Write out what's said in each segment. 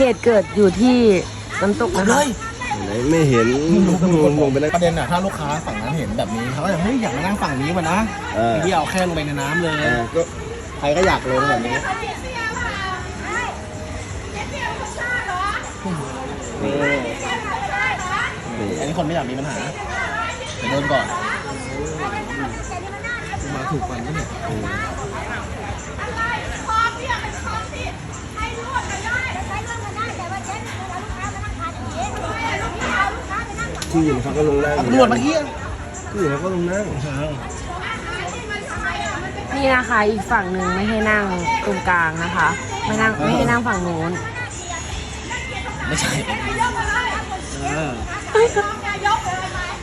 เหตุเกิดอยู่ที่น้ำตกนะคะ ไหนไม่เห็นต้องลงลงไปนะประเด็นอะถ้าลูกค้าฝั่งนั้นเห็นแบบนี้เขาก็จะเฮ้ยอยากมานั่งฝั่งนี้มานะเออที่เอาแค่ลงไปในน้ำเลย เออก็ใครก็อยากลงแบบนี้นี่นี่อันนี้คนไม่อยากมีปัญหาเดี๋ยวโดนก่อน มาถูกวันนี้เนี่ย ที่อื่นเขาก็ลงนั่งเอาตำรวจมาเฮียที่อื่นเขาก็ลงนั่งนี่นะคะอีกฝั่งหนึ่งไม่ให้นั่งตรงกลางนะคะ ไม่นั่งไม่ให้นั่งฝั่งนู้นไม่ใช่เออ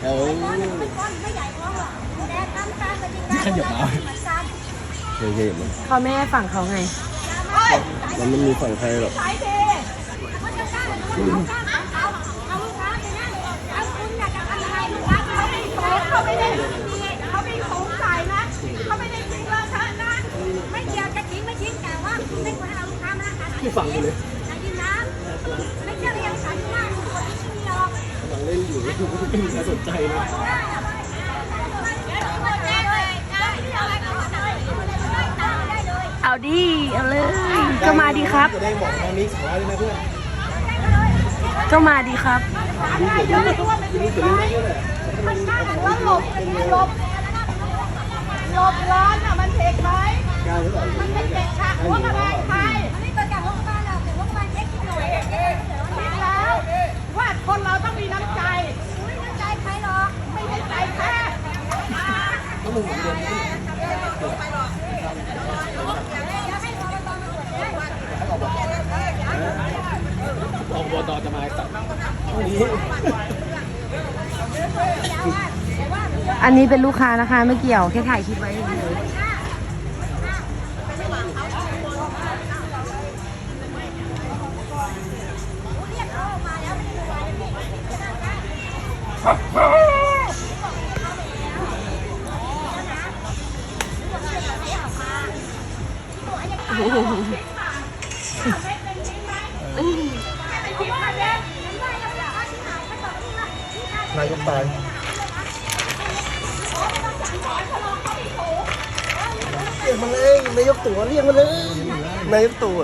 เออนี่ขยับมาเฮ้ยๆมันเขาไม่ให้ฝั่งเขาไง มันไม่มีฝั่งใครหรอก เขาไม่ได้เขาไม่สงสัยนะเขาไม่ได้ทิ้งเราฉันนะ ไม่เกี่ยวจะทิ้งไม่ทิ้งแต่ว่าไม่ควรเอาลูกค้า มานั่งที่ฝั่งเลยอย่ายินน้ำไม่เกี่ยวเรียงฉันมากคนที่มีหรอกกำลังเล่นอยู่ไม่มีใครสนใจนะเอาดิ เอาเลยก็มาดีครับ จะได้บอกตอนนี้สาระเลยนะเพื่อนก็มาดีครับมันกล้าหันว่าหลบหลบหลบร้อนอะมันเทกไหมมันไม่เจ็บค่ะหัวกระไดใครมันไม่เกิดจากหัวกระไดหรอกแต่หัวกระไดเช็คหน่อยเช็คแล้วว่าคนเราต้องมีน้ำใจไม่น้ำใจใครหรอกไม่ใช่ใจแค่ ออกบอตจะมาตัดอันนี้เป็นลูกค้านะคะไม่เกี่ยวแค่ถ่ายคลิปไว้เฉย นายกตายเรียกมาเลยนายกตัวเรียกมาเลยนายกตัว